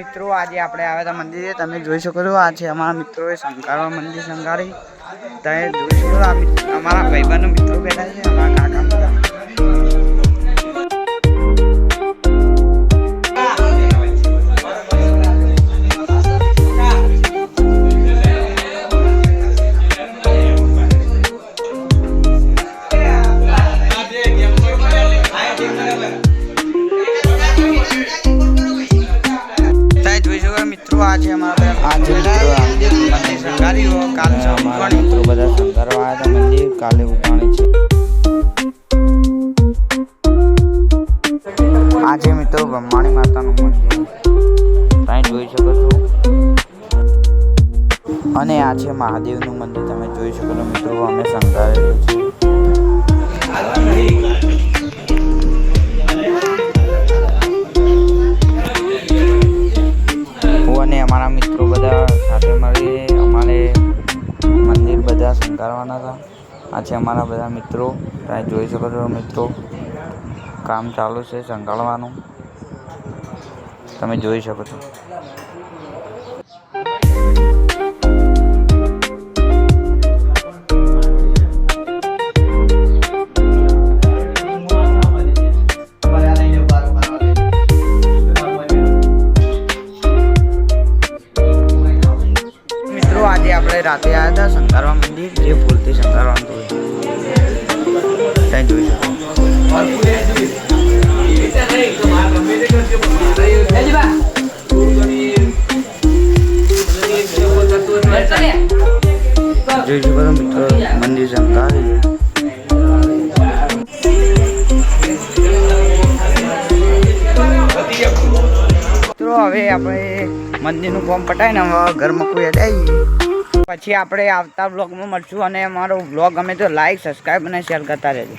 મિત્રો, આજે આપણે આવ્યા હતા મંદિરે. તમે જોઈ શકો છો, આ છે અમારા મિત્રોએ શંકારવા મંદિર શંકારી તમે જોઈ શકો અમારા ભાઈબંધ મિત્રો બેઠા છે, અમારા કાકા આ છે અમારા આ મિત્રો મંદિર શંકારી કાલ અમારા મિત્રો બધા શંકરવા આવ્યા હતા મંદિર કાલે ઉપાણી છે. આ મિત્રો બ્રહ્માણી માતાનું મંદિર. તમે જોઈ શકો છો? અને આ છે મહાદેવનું મંદિર તમે જોઈ શકો છો મિત્રો અમે શણગારેલું છે. શણગારવાના હતા. આ છે અમારા બધા મિત્રો, તમે જોઈ શકો છો મિત્રો, કામ ચાલુ છે શણગારવાનું. તમે જોઈ શકો છો. આપણે રાતે આવ્યા હતા શંકરવા મંદિર, જે ભૂલથી શંકારવાનું હતું. ત્યાં જોઈ મંદિર શંકારી મિત્રો, હવે આપણે મંદિરનું કામ પટાઈને હવે ઘરમાં કોઈ આવી પછી આપણે આવતા બ્લોગમાં મળશું અને અમારો બ્લોગ ગમે તો લાઈક સબસ્ક્રાઈબ અને શેર કરતા રહેજો.